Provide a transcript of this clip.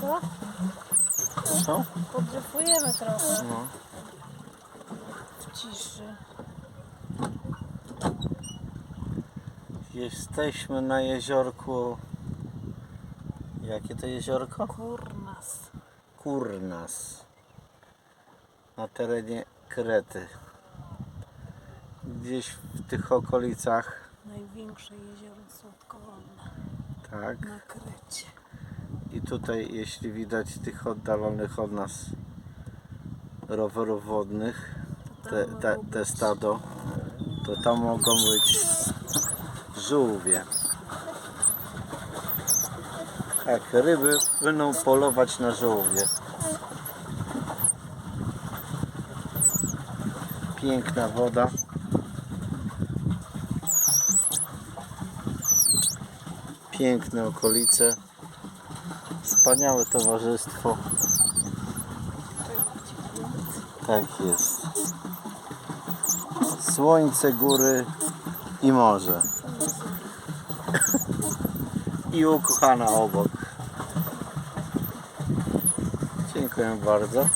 Co? Co? Podryfujemy trochę No. w ciszy. Jesteśmy na jeziorku. Jakie to jeziorko? Kurnas. Kurnas. Na terenie Krety. Gdzieś w tych okolicach. Największe jezioro słodkowodne Tak. na Krecie. I tutaj, jeśli widać tych oddalonych od nas rowerów wodnych, te, te, te stado, to tam mogą być żółwie. Tak, ryby będą polować na żółwie. Piękna woda. Piękne okolice. Wspaniałe towarzystwo. Tak jest. Słońce, góry i morze. I ukochana obok. Dziękuję bardzo.